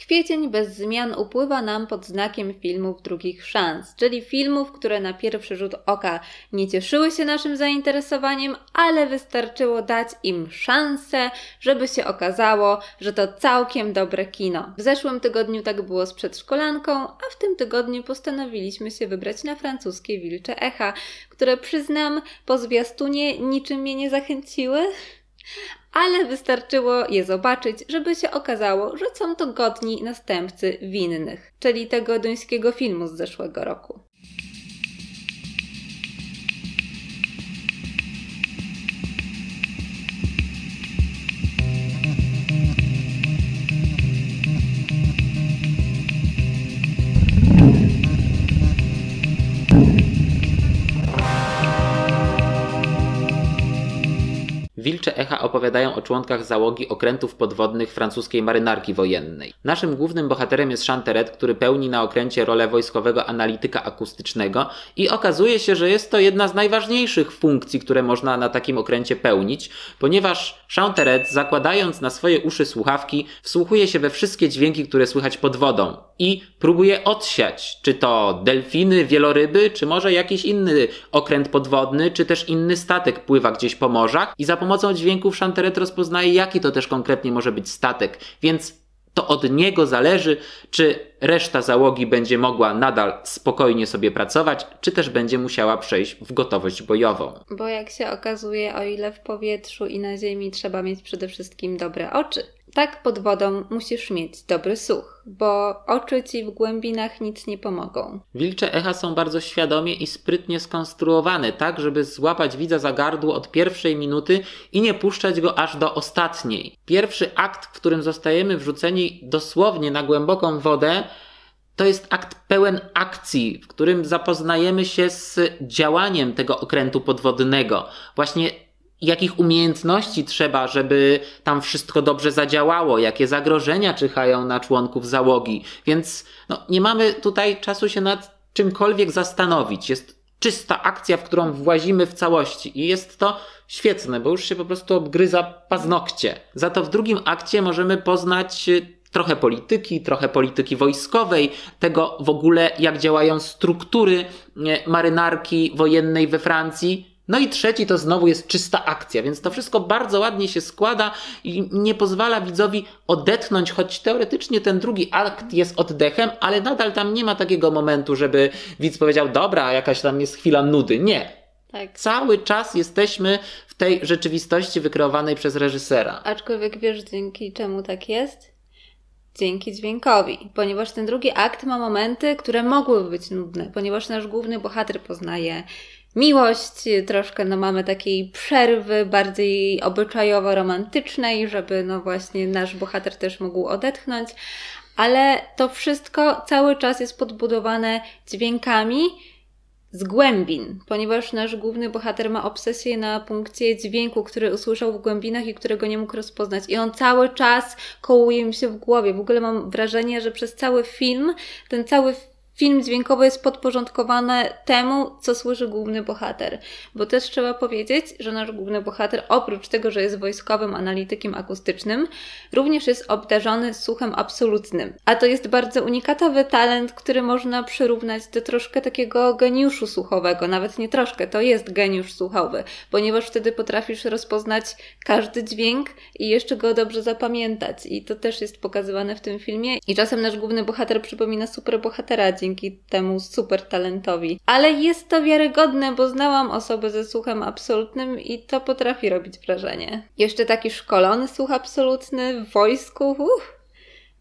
Kwiecień bez zmian upływa nam pod znakiem filmów drugich szans, czyli filmów, które na pierwszy rzut oka nie cieszyły się naszym zainteresowaniem, ale wystarczyło dać im szansę, żeby się okazało, że to całkiem dobre kino. W zeszłym tygodniu tak było z przedszkolanką, a w tym tygodniu postanowiliśmy się wybrać na francuskie Wilcze Echa, które przyznam, po zwiastunie niczym mnie nie zachęciły ale wystarczyło je zobaczyć, żeby się okazało, że są to godni następcy winnych, czyli tego duńskiego filmu z zeszłego roku. Wilcze echa opowiadają o członkach załogi okrętów podwodnych francuskiej marynarki wojennej. Naszym głównym bohaterem jest Chanteret, który pełni na okręcie rolę wojskowego analityka akustycznego i okazuje się, że jest to jedna z najważniejszych funkcji, które można na takim okręcie pełnić, ponieważ Chanteret, zakładając na swoje uszy słuchawki, wsłuchuje się we wszystkie dźwięki, które słychać pod wodą i próbuje odsiać, czy to delfiny, wieloryby, czy może jakiś inny okręt podwodny, czy też inny statek pływa gdzieś po morzach i za pomocą dźwięków Chanteret rozpoznaje, jaki to też konkretnie może być statek, więc to od niego zależy, czy reszta załogi będzie mogła nadal spokojnie sobie pracować, czy też będzie musiała przejść w gotowość bojową. Bo jak się okazuje, o ile w powietrzu i na ziemi trzeba mieć przede wszystkim dobre oczy, tak pod wodą musisz mieć dobry słuch, bo oczy ci w głębinach nic nie pomogą. Wilcze echa są bardzo świadomie i sprytnie skonstruowane, tak żeby złapać widza za gardło od pierwszej minuty i nie puszczać go aż do ostatniej. Pierwszy akt, w którym zostajemy wrzuceni dosłownie na głęboką wodę, to jest akt pełen akcji, w którym zapoznajemy się z działaniem tego okrętu podwodnego. Właśnie jakich umiejętności trzeba, żeby tam wszystko dobrze zadziałało, jakie zagrożenia czyhają na członków załogi. Więc no, nie mamy tutaj czasu się nad czymkolwiek zastanowić. Jest czysta akcja, w którą włazimy w całości i jest to świetne, bo już się po prostu obgryza paznokcie. Za to w drugim akcie możemy poznać y, trochę polityki, trochę polityki wojskowej, tego w ogóle jak działają struktury y, marynarki wojennej we Francji, no i trzeci to znowu jest czysta akcja, więc to wszystko bardzo ładnie się składa i nie pozwala widzowi odetchnąć, choć teoretycznie ten drugi akt jest oddechem, ale nadal tam nie ma takiego momentu, żeby widz powiedział, dobra, jakaś tam jest chwila nudy. Nie. Tak. Cały czas jesteśmy w tej rzeczywistości wykreowanej przez reżysera. Aczkolwiek wiesz, dzięki czemu tak jest? dzięki dźwiękowi, ponieważ ten drugi akt ma momenty, które mogłyby być nudne, ponieważ nasz główny bohater poznaje miłość, troszkę no mamy takiej przerwy bardziej obyczajowo-romantycznej, żeby no właśnie nasz bohater też mógł odetchnąć, ale to wszystko cały czas jest podbudowane dźwiękami z głębin, ponieważ nasz główny bohater ma obsesję na punkcie dźwięku, który usłyszał w głębinach i którego nie mógł rozpoznać. I on cały czas kołuje mi się w głowie. W ogóle mam wrażenie, że przez cały film, ten cały film dźwiękowy jest podporządkowany temu, co słyszy główny bohater. Bo też trzeba powiedzieć, że nasz główny bohater, oprócz tego, że jest wojskowym analitykiem akustycznym, również jest obdarzony słuchem absolutnym. A to jest bardzo unikatowy talent, który można przyrównać do troszkę takiego geniuszu słuchowego. Nawet nie troszkę, to jest geniusz słuchowy, ponieważ wtedy potrafisz rozpoznać każdy dźwięk i jeszcze go dobrze zapamiętać. I to też jest pokazywane w tym filmie. I czasem nasz główny bohater przypomina super bohatera dzięki temu super talentowi. Ale jest to wiarygodne, bo znałam osobę ze słuchem absolutnym i to potrafi robić wrażenie. Jeszcze taki szkolony słuch absolutny w wojsku, uff,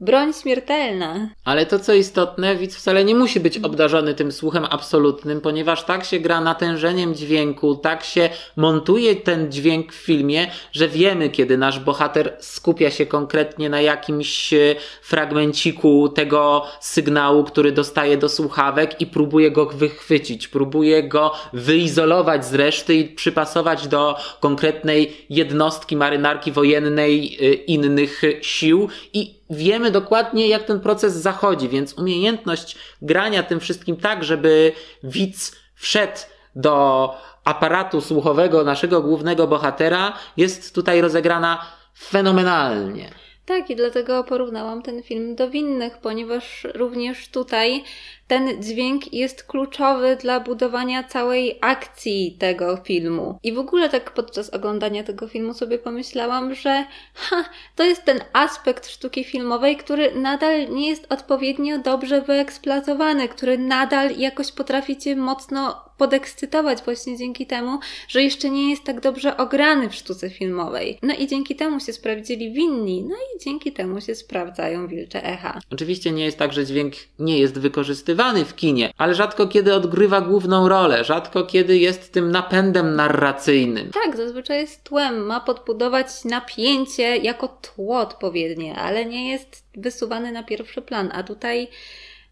Broń śmiertelna. Ale to co istotne, widz wcale nie musi być obdarzony tym słuchem absolutnym, ponieważ tak się gra natężeniem dźwięku, tak się montuje ten dźwięk w filmie, że wiemy, kiedy nasz bohater skupia się konkretnie na jakimś e, fragmenciku tego sygnału, który dostaje do słuchawek i próbuje go wychwycić, próbuje go wyizolować z reszty i przypasować do konkretnej jednostki marynarki wojennej e, innych sił i wiemy dokładnie, jak ten proces zachodzi, więc umiejętność grania tym wszystkim tak, żeby widz wszedł do aparatu słuchowego naszego głównego bohatera, jest tutaj rozegrana fenomenalnie. Tak, i dlatego porównałam ten film do winnych, ponieważ również tutaj ten dźwięk jest kluczowy dla budowania całej akcji tego filmu. I w ogóle tak podczas oglądania tego filmu sobie pomyślałam, że ha, to jest ten aspekt sztuki filmowej, który nadal nie jest odpowiednio dobrze wyeksploatowany, który nadal jakoś potrafi cię mocno podekscytować właśnie dzięki temu, że jeszcze nie jest tak dobrze ograny w sztuce filmowej. No i dzięki temu się sprawdzili winni, no i dzięki temu się sprawdzają wilcze echa. Oczywiście nie jest tak, że dźwięk nie jest wykorzystywany w kinie, ale rzadko kiedy odgrywa główną rolę, rzadko kiedy jest tym napędem narracyjnym. Tak, zazwyczaj jest tłem, ma podbudować napięcie jako tło odpowiednie, ale nie jest wysuwany na pierwszy plan, a tutaj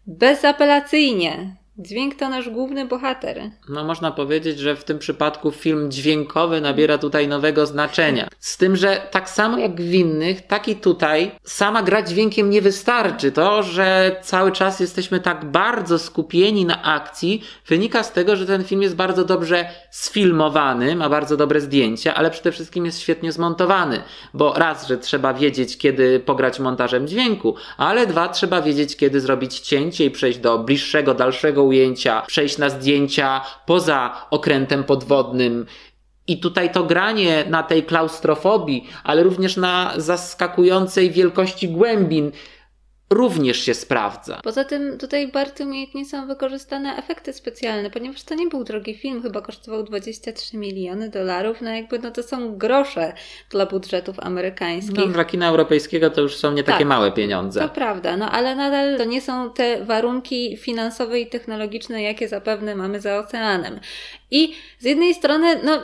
bezapelacyjnie Dźwięk to nasz główny bohater. No można powiedzieć, że w tym przypadku film dźwiękowy nabiera tutaj nowego znaczenia. Z tym, że tak samo jak w innych, tak i tutaj sama gra dźwiękiem nie wystarczy. To, że cały czas jesteśmy tak bardzo skupieni na akcji, wynika z tego, że ten film jest bardzo dobrze sfilmowany, ma bardzo dobre zdjęcia, ale przede wszystkim jest świetnie zmontowany. Bo raz, że trzeba wiedzieć, kiedy pograć montażem dźwięku, ale dwa, trzeba wiedzieć, kiedy zrobić cięcie i przejść do bliższego, dalszego ujęcia, przejść na zdjęcia poza okrętem podwodnym. I tutaj to granie na tej klaustrofobii, ale również na zaskakującej wielkości głębin również się sprawdza. Poza tym tutaj bardzo umiejętnie są wykorzystane efekty specjalne, ponieważ to nie był drogi film, chyba kosztował 23 miliony dolarów, no jakby no to są grosze dla budżetów amerykańskich. No, dla kina europejskiego to już są nie takie tak, małe pieniądze. To prawda, no ale nadal to nie są te warunki finansowe i technologiczne, jakie zapewne mamy za oceanem. I z jednej strony, no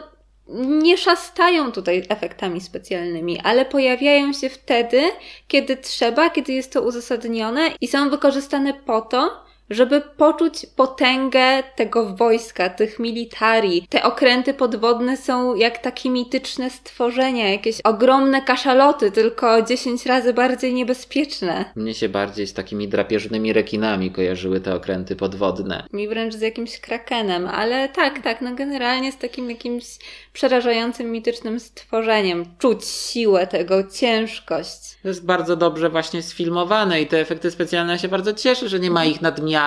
nie szastają tutaj efektami specjalnymi, ale pojawiają się wtedy, kiedy trzeba, kiedy jest to uzasadnione i są wykorzystane po to, żeby poczuć potęgę tego wojska, tych militarii. Te okręty podwodne są jak takie mityczne stworzenia, jakieś ogromne kaszaloty, tylko 10 razy bardziej niebezpieczne. Mnie się bardziej z takimi drapieżnymi rekinami kojarzyły te okręty podwodne. Mi wręcz z jakimś krakenem, ale tak, tak, no generalnie z takim jakimś przerażającym, mitycznym stworzeniem. Czuć siłę tego, ciężkość. To jest bardzo dobrze właśnie sfilmowane i te efekty specjalne się bardzo cieszę, że nie ma ich nadmiaru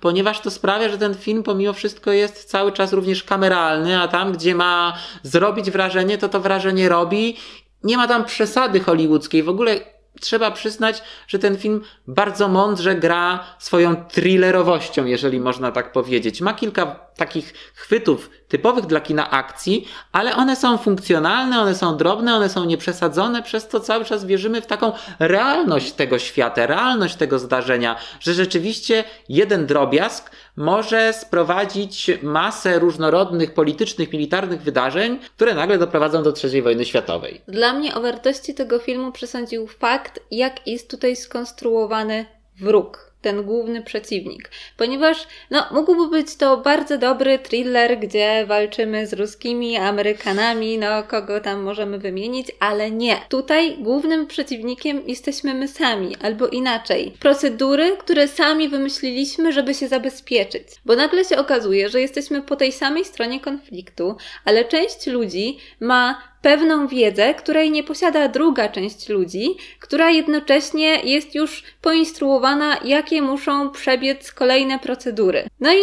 ponieważ to sprawia, że ten film pomimo wszystko jest cały czas również kameralny, a tam, gdzie ma zrobić wrażenie, to to wrażenie robi. Nie ma tam przesady hollywoodzkiej. W ogóle trzeba przyznać, że ten film bardzo mądrze gra swoją thrillerowością, jeżeli można tak powiedzieć. Ma kilka takich chwytów typowych dla kina akcji, ale one są funkcjonalne, one są drobne, one są nieprzesadzone, przez to cały czas wierzymy w taką realność tego świata, realność tego zdarzenia, że rzeczywiście jeden drobiazg może sprowadzić masę różnorodnych politycznych, militarnych wydarzeń, które nagle doprowadzą do III wojny światowej. Dla mnie o wartości tego filmu przesądził fakt, jak jest tutaj skonstruowany wróg ten główny przeciwnik. Ponieważ no, mógłby być to bardzo dobry thriller, gdzie walczymy z ruskimi, Amerykanami, no kogo tam możemy wymienić, ale nie. Tutaj głównym przeciwnikiem jesteśmy my sami, albo inaczej. Procedury, które sami wymyśliliśmy, żeby się zabezpieczyć. Bo nagle się okazuje, że jesteśmy po tej samej stronie konfliktu, ale część ludzi ma pewną wiedzę, której nie posiada druga część ludzi, która jednocześnie jest już poinstruowana, jakie muszą przebiec kolejne procedury. No i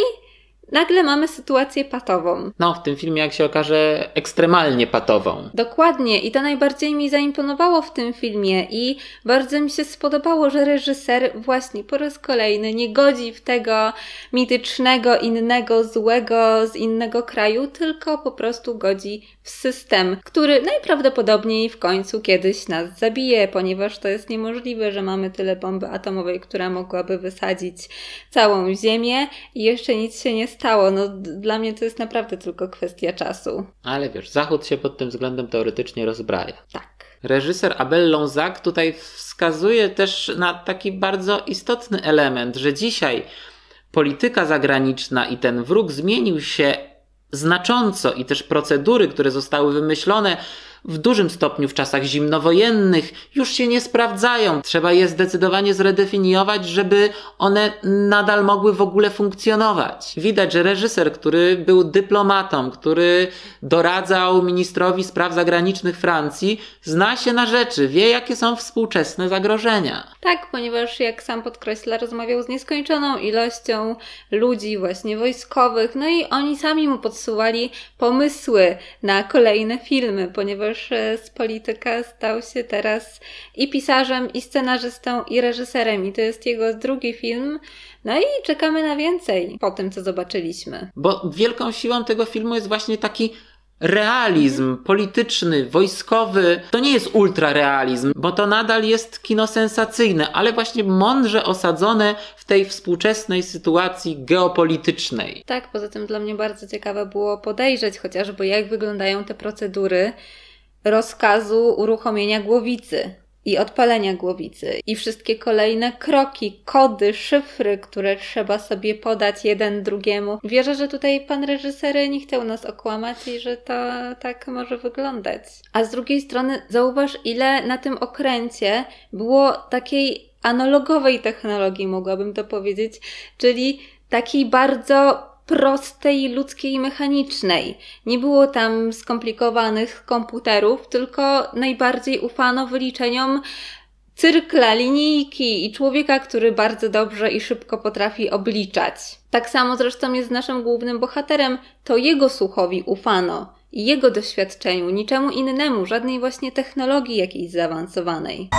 nagle mamy sytuację patową. No, w tym filmie, jak się okaże, ekstremalnie patową. Dokładnie, i to najbardziej mi zaimponowało w tym filmie, i bardzo mi się spodobało, że reżyser właśnie po raz kolejny nie godzi w tego mitycznego, innego, złego z innego kraju, tylko po prostu godzi system, który najprawdopodobniej w końcu kiedyś nas zabije, ponieważ to jest niemożliwe, że mamy tyle bomby atomowej, która mogłaby wysadzić całą Ziemię i jeszcze nic się nie stało. No, dla mnie to jest naprawdę tylko kwestia czasu. Ale wiesz, Zachód się pod tym względem teoretycznie rozbraja. Tak. Reżyser Abel Lonzac tutaj wskazuje też na taki bardzo istotny element, że dzisiaj polityka zagraniczna i ten wróg zmienił się znacząco i też procedury, które zostały wymyślone w dużym stopniu w czasach zimnowojennych już się nie sprawdzają. Trzeba je zdecydowanie zredefiniować, żeby one nadal mogły w ogóle funkcjonować. Widać, że reżyser, który był dyplomatą, który doradzał ministrowi spraw zagranicznych Francji, zna się na rzeczy, wie jakie są współczesne zagrożenia. Tak, ponieważ jak sam podkreśla, rozmawiał z nieskończoną ilością ludzi właśnie wojskowych, no i oni sami mu podsuwali pomysły na kolejne filmy, ponieważ e, z polityka stał się teraz i pisarzem, i scenarzystą, i reżyserem, i to jest jego drugi film. No i czekamy na więcej po tym, co zobaczyliśmy. Bo wielką siłą tego filmu jest właśnie taki realizm polityczny, wojskowy. To nie jest ultrarealizm, bo to nadal jest kino sensacyjne, ale właśnie mądrze osadzone w tej współczesnej sytuacji geopolitycznej. Tak, poza tym dla mnie bardzo ciekawe było podejrzeć chociażby, jak wyglądają te procedury rozkazu uruchomienia głowicy i odpalenia głowicy i wszystkie kolejne kroki, kody, szyfry, które trzeba sobie podać jeden drugiemu. Wierzę, że tutaj pan reżyser nie chciał nas okłamać i że to tak może wyglądać. A z drugiej strony zauważ, ile na tym okręcie było takiej analogowej technologii, mogłabym to powiedzieć, czyli takiej bardzo prostej, ludzkiej, mechanicznej. Nie było tam skomplikowanych komputerów, tylko najbardziej ufano wyliczeniom cyrkla, linijki i człowieka, który bardzo dobrze i szybko potrafi obliczać. Tak samo zresztą jest z naszym głównym bohaterem, to jego słuchowi ufano i jego doświadczeniu, niczemu innemu, żadnej właśnie technologii jakiejś zaawansowanej.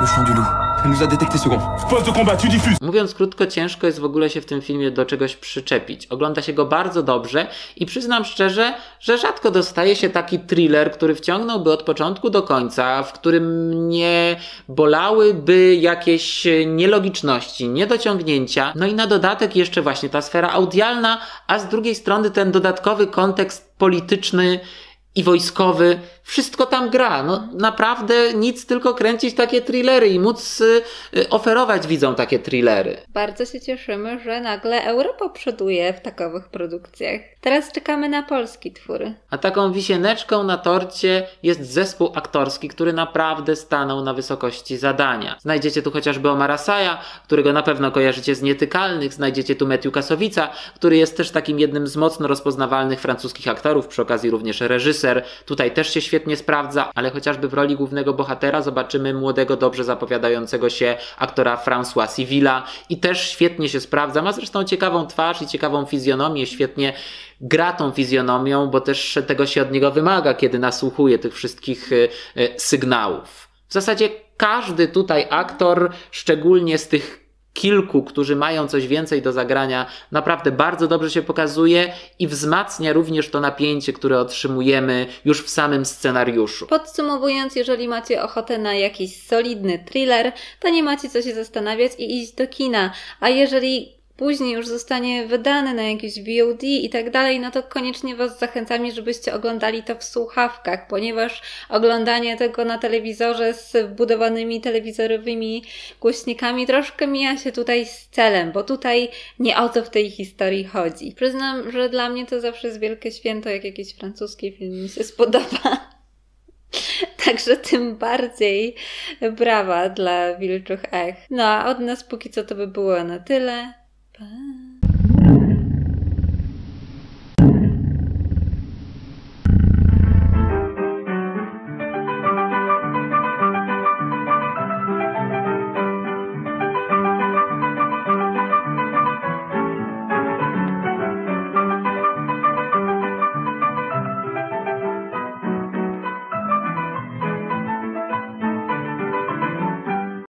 Le chant du loup. Elle nous a détecté second. Poste de combat, tu diffuses. Mówiąc krótko, ciężko jest w ogóle się w tym filmie do czegoś przyczepić. Ogląda się go bardzo dobrze i przyznam szczerze, że rzadko dostaje się taki thriller, który wciągnąłby od początku do końca, w którym nie bolałyby jakieś nielogiczności, niedociągnięcia. No i na dodatek jeszcze właśnie ta sfera audialna, a z drugiej strony ten dodatkowy kontekst polityczny i wojskowy, wszystko tam gra. No, naprawdę nic, tylko kręcić takie thrillery i móc y, y, oferować widzom takie thrillery. Bardzo się cieszymy, że nagle Europa przoduje w takowych produkcjach. Teraz czekamy na polski twór. A taką wisieneczką na torcie jest zespół aktorski, który naprawdę stanął na wysokości zadania. Znajdziecie tu chociażby Omara Saja, którego na pewno kojarzycie z Nietykalnych, znajdziecie tu Matthew Kasowica, który jest też takim jednym z mocno rozpoznawalnych francuskich aktorów, przy okazji również reżyser. Tutaj też się świetnie sprawdza, ale chociażby w roli głównego bohatera zobaczymy młodego, dobrze zapowiadającego się aktora François Civila i też świetnie się sprawdza. Ma zresztą ciekawą twarz i ciekawą fizjonomię, świetnie gra tą fizjonomią, bo też tego się od niego wymaga, kiedy nasłuchuje tych wszystkich y, y, sygnałów. W zasadzie każdy tutaj aktor, szczególnie z tych kilku, którzy mają coś więcej do zagrania, naprawdę bardzo dobrze się pokazuje i wzmacnia również to napięcie, które otrzymujemy już w samym scenariuszu. Podsumowując, jeżeli macie ochotę na jakiś solidny thriller, to nie macie co się zastanawiać i iść do kina, a jeżeli później już zostanie wydany na jakieś VOD i tak dalej, no to koniecznie Was zachęcamy, żebyście oglądali to w słuchawkach, ponieważ oglądanie tego na telewizorze z wbudowanymi telewizorowymi głośnikami troszkę mija się tutaj z celem, bo tutaj nie o to w tej historii chodzi. Przyznam, że dla mnie to zawsze jest wielkie święto, jak jakiś francuski film mi się spodoba. Także tym bardziej brawa dla Wilczych Ech. No a od nas póki co to by było na tyle. Bye.